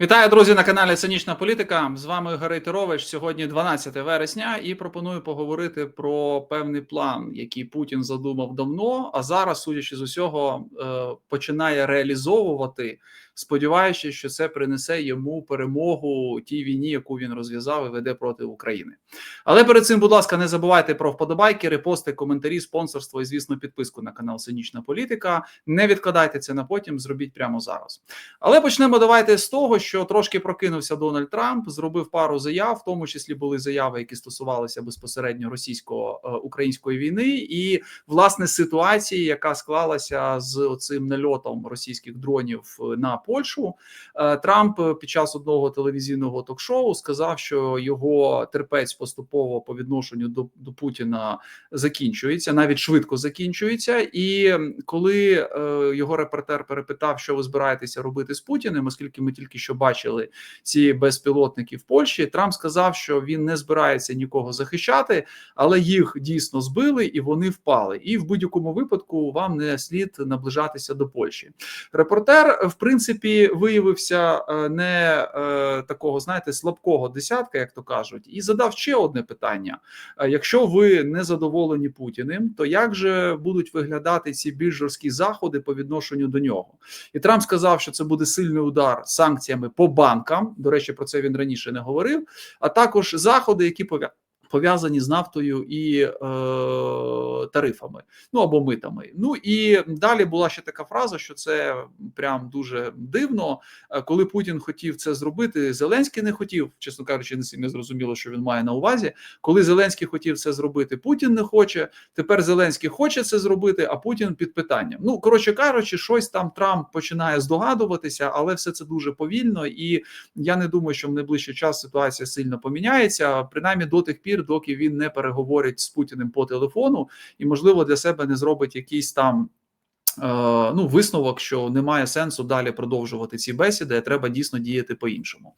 Вітаю, друзі, на каналі Цинічна Політика. З вами Гарий Тирович. Сьогодні 12 вересня, і пропоную поговорити про певний план, який Путін задумав давно. А зараз, судячи з усього, е, починає реалізовувати, сподіваючись, що це принесе йому перемогу тій війні, яку він розв'язав і веде проти України. Але перед цим, будь ласка, не забувайте про вподобайки, репости, коментарі, спонсорство і, звісно, підписку на канал Цинічна Політика. Не відкладайте це на потім, зробіть прямо зараз. Але почнемо давайте з того, що трошки прокинувся Дональд Трамп, зробив пару заяв, в тому числі були заяви, які стосувалися безпосередньо російсько-української війни, і власне ситуації, яка склалася з цим нальотом російських дронів на Польщу. Е, Трамп під час одного телевізійного ток-шоу сказав, що його терпець поступово по відношенню до, до Путіна закінчується, навіть швидко закінчується. І коли е, його репортер перепитав, що ви збираєтеся робити з Путіним, оскільки ми тільки що бачили ці безпілотники в Польщі, Трамп сказав, що він не збирається нікого захищати, але їх дійсно збили і вони впали. І в будь-якому випадку вам не слід наближатися до Польщі. Репортер, в принципі, виявився е, не е, такого, знаєте, слабкого десятка, як то кажуть, і задав ще одне питання: Е, якщо ви не задоволені Путіним, то як же будуть виглядати ці більш жорсткі заходи по відношенню до нього? І Трамп сказав, що це буде сильний удар санкціями по банкам. До речі, про це він раніше не говорив. А також заходи, які пов'я- пов'язані з нафтою і е, тарифами, ну або митами. Ну і далі була ще така фраза, що це прям дуже дивно. Е, Коли Путін хотів це зробити, Зеленський не хотів, чесно кажучи, не сильно зрозуміло, що він має на увазі. Коли Зеленський хотів це зробити, Путін не хоче. Тепер Зеленський хоче це зробити, а Путін під питанням. Ну коротше кажучи, щось там Трамп починає здогадуватися, але все це дуже повільно, і я не думаю, що в найближчий час ситуація сильно поміняється. Принаймні до тих пір, доки він не переговорить з Путіним по телефону, і можливо для себе не зробить якийсь там. е, Ну, висновок, що немає сенсу далі продовжувати ці бесіди, а треба дійсно діяти по-іншому.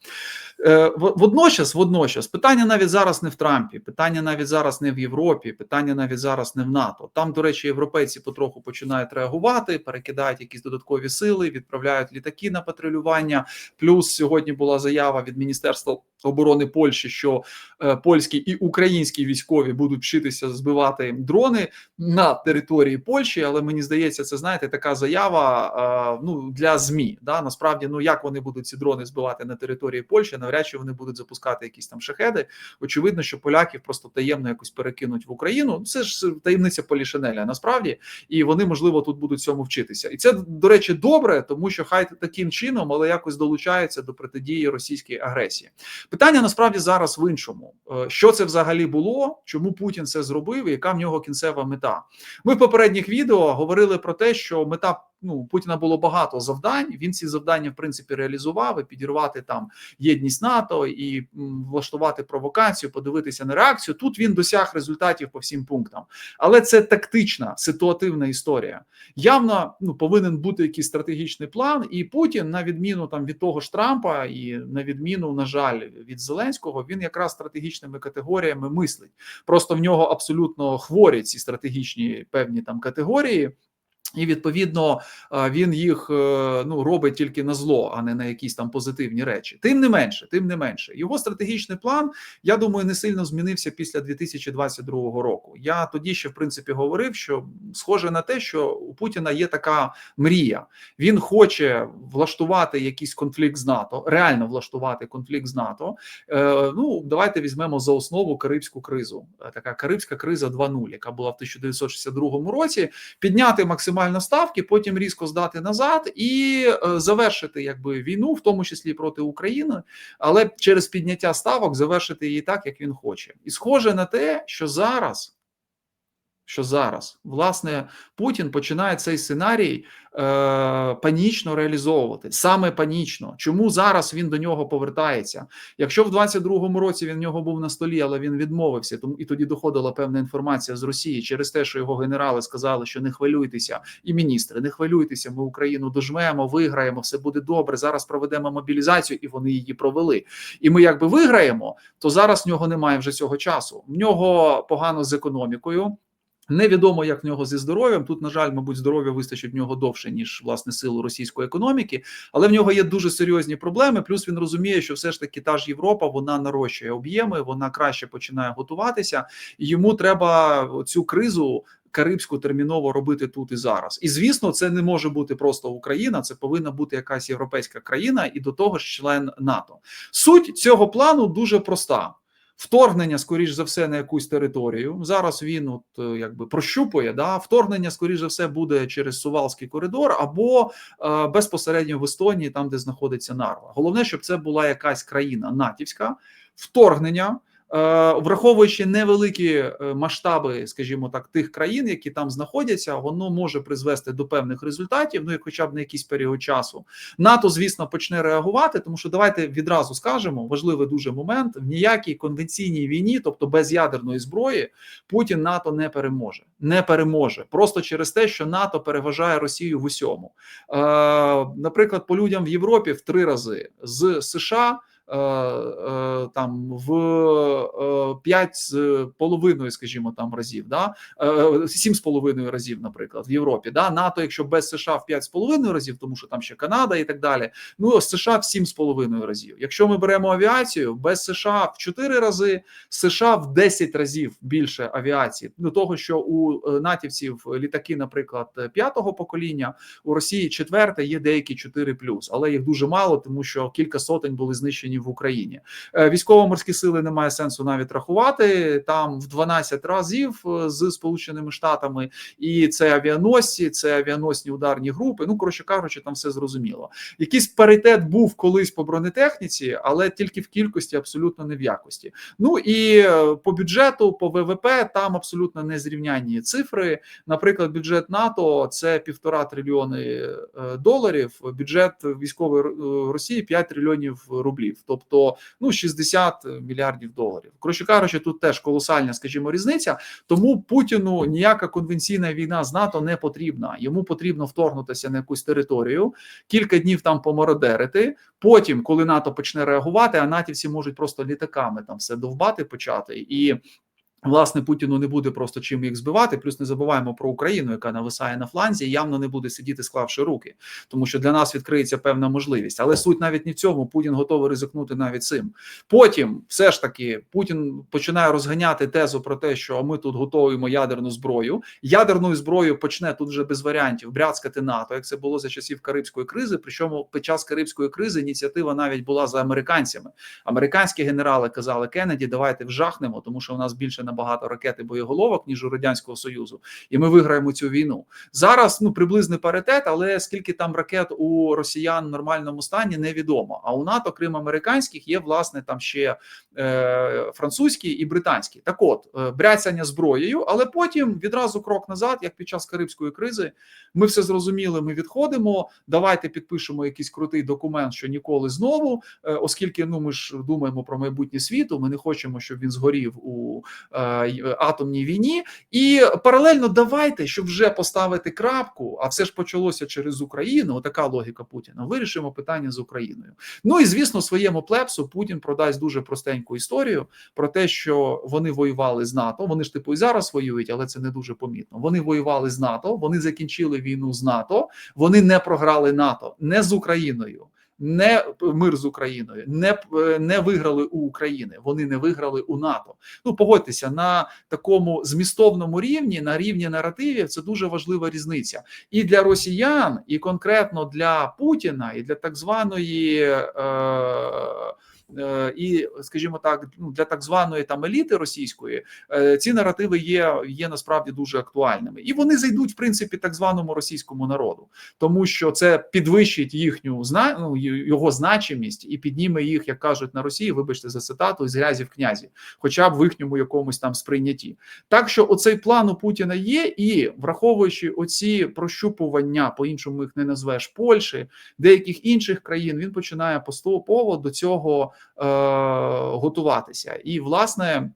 Е, Водночас, водночас, питання навіть зараз не в Трампі, питання навіть зараз не в Європі, питання навіть зараз не в НАТО. Там, до речі, європейці потроху починають реагувати, перекидають якісь додаткові сили, відправляють літаки на патрулювання. Плюс сьогодні була заява від Міністерства оборони Польщі, що е, польські і українські військові будуть вчитися збивати дрони на території Польщі. Але мені здається, це знаєте, така заява е, ну для змі. Да? Насправді, ну як вони будуть ці дрони збивати на території Польщі, навряд чи вони будуть запускати якісь там шахеди. Очевидно, що поляків просто таємно якось перекинуть в Україну. Це ж таємниця Полішинеля, насправді, і вони можливо тут будуть цьому вчитися. І це до речі добре, тому що хай таким чином, але якось долучаються до протидії російській агресії. Питання насправді зараз в іншому: Е, що це взагалі було, чому Путін це зробив, і яка в нього кінцева мета? Ми в попередніх відео говорили про те, що мета ну у Путіна було багато завдань. Він ці завдання в принципі реалізував і підірвати там єдність НАТО і влаштувати провокацію, подивитися на реакцію. Тут він досяг результатів по всім пунктам, але це тактична ситуативна історія. Явно ну повинен бути якийсь стратегічний план, і Путін, на відміну там від того ж Трампа, і на відміну, на жаль, від Зеленського, він якраз стратегічними категоріями мислить. Просто в нього абсолютно хворі ці стратегічні певні там категорії. І відповідно е, він їх е, ну робить тільки на зло, а не на якісь там позитивні речі. Тим не менше, тим не менше, його стратегічний план, я думаю, не сильно змінився після 2022 року. Я тоді ще в принципі говорив, що схоже на те, що у Путіна є така мрія. Він хоче влаштувати якийсь конфлікт з НАТО, реально влаштувати конфлікт з НАТО. Е, Ну давайте візьмемо за основу Карибську кризу. Така Карибська криза 2.0, яка була в 1962 році. Підняти максимально ставки, потім різко здати назад і е, завершити якби війну, в тому числі проти України, але через підняття ставок завершити її так, як він хоче. І схоже на те, що зараз. Що зараз власне Путін починає цей сценарій е, панічно реалізовувати саме панічно. Чому зараз він до нього повертається? Якщо в 22-му році він в нього був на столі, але він відмовився, тому і тоді доходила певна інформація з Росії через те, що його генерали сказали, що не хвилюйтеся, і міністри, не хвилюйтеся, ми Україну дожмемо, виграємо, все буде добре. Зараз проведемо мобілізацію, і вони її провели. І ми якби виграємо, то зараз в нього немає вже цього часу. В нього погано з економікою. Невідомо, як в нього зі здоров'ям. Тут, на жаль, мабуть, здоров'я вистачить в нього довше, ніж власне силу російської економіки, але в нього є дуже серйозні проблеми. Плюс він розуміє, що все ж таки та ж Європа вона нарощує об'єми, вона краще починає готуватися, і йому треба цю кризу. Карибську терміново робити тут і зараз, і звісно, це не може бути просто Україна. Це повинна бути якась європейська країна, і до того ж, член НАТО. Суть цього плану дуже проста вторгнення, скоріш за все, на якусь територію. Зараз він от е, якби прощупує. Да, вторгнення, скоріш за все, буде через Сувалський коридор або е, безпосередньо в Естонії, там де знаходиться Нарва. Головне, щоб це була якась країна натівська вторгнення. Е, враховуючи невеликі е, масштаби, скажімо так, тих країн, які там знаходяться, воно може призвести до певних результатів. Ну і хоча б на якийсь період часу, НАТО, звісно, почне реагувати, тому що давайте відразу скажемо важливий дуже момент: в ніякій конвенційній війні, тобто без ядерної зброї, Путін НАТО не переможе, не переможе просто через те, що НАТО переважає Росію в усьому. Е, Наприклад, по людям в Європі в три рази з США. Е, е, там в е, п'ять з половиною, скажімо, там разів, да сім з половиною разів, наприклад, в Європі. Да, НАТО, якщо без США в п'ять з половиною разів, тому що там ще Канада і так далі. Ну США в сім з половиною разів. Якщо ми беремо авіацію, без США в чотири рази, США в 10 разів більше авіації. До того, що у натівців літаки, наприклад, п'ятого покоління, у Росії четверте, є деякі 4 плюс, але їх дуже мало, тому що кілька сотень були знищені в Україні. Е, військово-морські сили немає сенсу навіть рахувати там в 12 разів е, з Сполученими Штатами, і це авіаносці, це авіаносні ударні групи. Ну коротше кажучи, там все зрозуміло. Якийсь паритет був колись по бронетехніці, але тільки в кількості, абсолютно не в якості. Ну і е, по бюджету, по ВВП там абсолютно незрівнянні цифри. Наприклад, бюджет НАТО це півтора трильйони доларів. Бюджет військової Росії 5 трильйонів рублів тобто ну 60 мільярдів доларів. Коротше кажучи, тут теж колосальна, скажімо, різниця. Тому Путіну ніяка конвенційна війна з НАТО не потрібна. Йому потрібно вторгнутися на якусь територію, кілька днів там помородерити. Потім, коли НАТО почне реагувати, а натівці можуть просто літаками там все довбати почати і. Власне, Путіну не буде просто чим їх збивати. Плюс не забуваємо про Україну, яка нависає на фланзі, і явно не буде сидіти, склавши руки, тому що для нас відкриється певна можливість. Але суть навіть не в цьому. Путін готовий ризикнути навіть цим. Потім, все ж таки, Путін починає розганяти тезу про те, що ми тут готуємо ядерну зброю. Ядерною зброєю почне тут вже без варіантів бряцкати НАТО, як це було за часів Карибської кризи. Причому під час Карибської кризи ініціатива навіть була за американцями. Американські генерали казали Кеннеді, давайте вжахнемо, тому що у нас більше набагато ракет і боєголовок ніж у радянського союзу, і ми виграємо цю війну. Зараз ну приблизний паритет, але скільки там ракет у росіян в нормальному стані, невідомо. А у НАТО, крім американських, є власне там ще е, французькі і британські. Так, от е, бряцяння зброєю, але потім відразу крок назад, як під час карибської кризи, ми все зрозуміли. Ми відходимо. Давайте підпишемо якийсь крутий документ, що ніколи знову, е, оскільки ну ми ж думаємо про майбутнє світу. Ми не хочемо, щоб він згорів у е, атомній війні, і паралельно давайте, щоб вже поставити крапку, а все ж почалося через Україну. Отака логіка Путіна. Вирішимо питання з Україною. Ну і звісно, своєму плепсу Путін продасть дуже простеньку історію про те, що вони воювали з НАТО. Вони ж типу і зараз воюють, але це не дуже помітно. Вони воювали з НАТО. Вони закінчили війну з НАТО. Вони не програли НАТО не з Україною не мир з Україною, не не виграли у України. Вони не виграли у НАТО. Ну погодьтеся на такому змістовному рівні, на рівні наративів. Це дуже важлива різниця і для росіян, і конкретно для Путіна, і для так званої. Е, Е, і, скажімо так, ну для так званої там еліти російської е, ці наративи є є насправді дуже актуальними, і вони зайдуть в принципі так званому російському народу, тому що це підвищить їхню ну, його значимість і підніме їх, як кажуть на Росії, вибачте за цитату з грязі в князі, хоча б в їхньому якомусь там сприйнятті. Так що оцей план у Путіна є, і враховуючи оці прощупування, по іншому їх не назвеш Польщі, деяких інших країн, він починає поступово до цього. Е, готуватися. І власне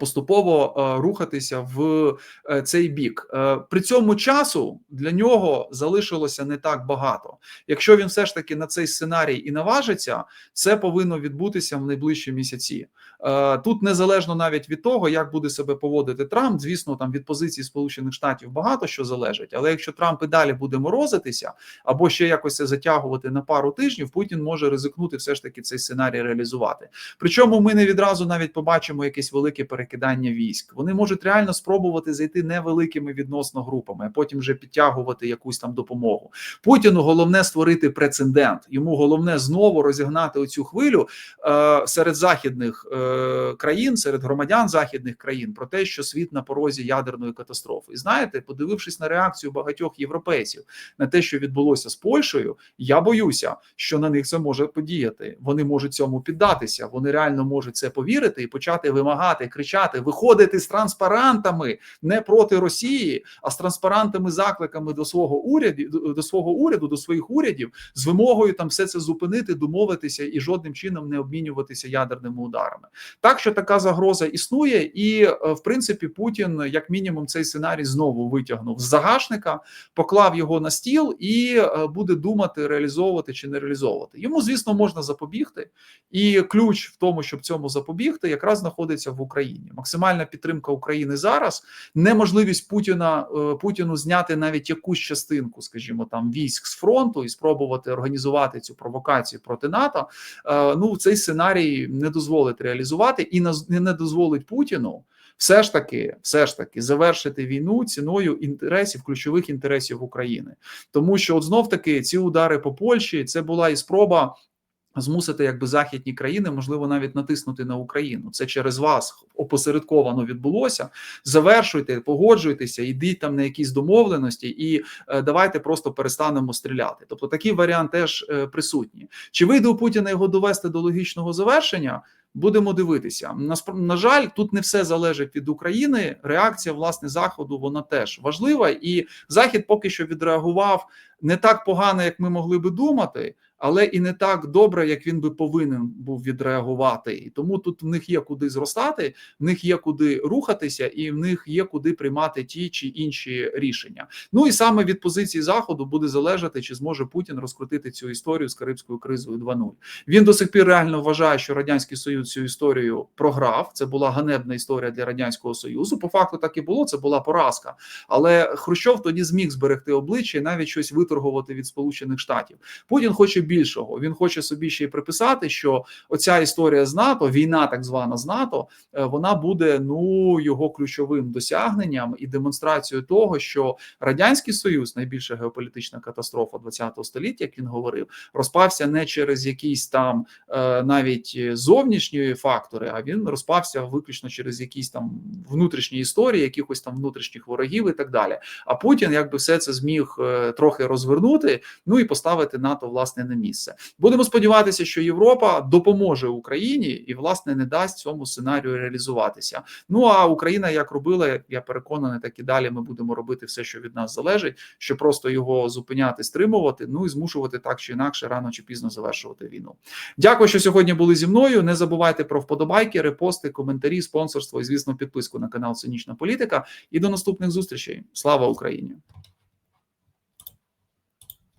Поступово е, рухатися в е, цей бік Е, при цьому часу для нього залишилося не так багато. Якщо він все ж таки на цей сценарій і наважиться, це повинно відбутися в найближчі місяці. Е, Тут незалежно навіть від того, як буде себе поводити Трамп, звісно, там від позиції Сполучених Штатів багато що залежить. Але якщо Трамп і далі буде морозитися або ще якось затягувати на пару тижнів, Путін може ризикнути все ж таки цей сценарій реалізувати. Причому ми не відразу навіть побачимо якесь велике перекидання військ. Вони можуть реально спробувати зайти невеликими відносно групами, а потім вже підтягувати якусь там допомогу. Путіну головне створити прецедент. Йому головне знову розігнати оцю хвилю е, серед західних е, країн, серед громадян західних країн про те, що світ на порозі ядерної катастрофи. І знаєте, подивившись на реакцію багатьох європейців на те, що відбулося з Польщею, я боюся, що на них це може подіяти. Вони можуть цьому піддатися. Вони реально можуть це повірити і почати вимагати, кричати, виходити з транспарантами не проти Росії, а з транспарантами, закликами до свого уряду, до свого уряду, до своїх урядів, з вимогою там все це зупинити, домовитися і жодним чином не обмінюватися ядерними ударами. Так що така загроза існує, і е, в принципі Путін, як мінімум, цей сценарій знову витягнув з загашника, поклав його на стіл і е, буде думати, реалізовувати чи не реалізовувати. Йому, звісно, можна запобігти, і ключ в тому, щоб цьому запобігти, якраз знаходиться в Україні. Максимальна підтримка України зараз, неможливість Путіна е, Путіну зняти навіть якусь частинку, скажімо, там військ з фронту і спробувати організувати цю провокацію проти НАТО. е, Ну цей сценарій не дозволить реалізувати і не дозволить Путіну. Все ж таки, все ж таки, завершити війну ціною інтересів, ключових інтересів України, тому що, от знов таки, ці удари по Польщі це була і спроба змусити якби західні країни, можливо, навіть натиснути на Україну. Це через вас опосередковано відбулося. Завершуйте, погоджуйтеся, йдіть там на якісь домовленості, і е, давайте просто перестанемо стріляти. Тобто такий варіант теж е, присутній. Чи вийде у Путіна його довести до логічного завершення? Будемо дивитися. На жаль, тут не все залежить від України. Реакція власне заходу вона теж важлива, і захід поки що відреагував не так погано, як ми могли би думати, але і не так добре, як він би повинен був відреагувати. І тому тут в них є куди зростати, в них є куди рухатися, і в них є куди приймати ті чи інші рішення. Ну і саме від позиції заходу буде залежати, чи зможе Путін розкрутити цю історію з карибською кризою 2.0. Він до сих пір реально вважає, що радянський союз цю історію програв. Це була ганебна історія для радянського союзу. По факту так і було. Це була поразка. Але Хрущов тоді зміг зберегти обличчя і навіть щось виторгувати від Сполучених Штатів. Путін хоче більшого. Він хоче собі ще й приписати, що оця історія з НАТО, війна так звана з НАТО, е, вона буде ну його ключовим досягненням і демонстрацією того, що радянський союз, найбільша геополітична катастрофа ХХ століття, як він говорив, розпався не через якісь там е, навіть зовнішні фактори, а він розпався виключно через якісь там внутрішні історії, якихось там внутрішніх ворогів і так далі. А Путін якби все це зміг е, трохи розвернути, ну і поставити НАТО власне на місце. Будемо сподіватися, що Європа допоможе Україні і власне не дасть цьому сценарію реалізуватися. Ну а Україна як робила, я переконаний, так і далі ми будемо робити все, що від нас залежить, що просто його зупиняти, стримувати, ну і змушувати так чи інакше рано чи пізно завершувати війну. Дякую, що сьогодні були зі мною. Не забувайте про вподобайки, репости, коментарі, спонсорство і звісно підписку на канал Цинічна Політика. І до наступних зустрічей. Слава Україні!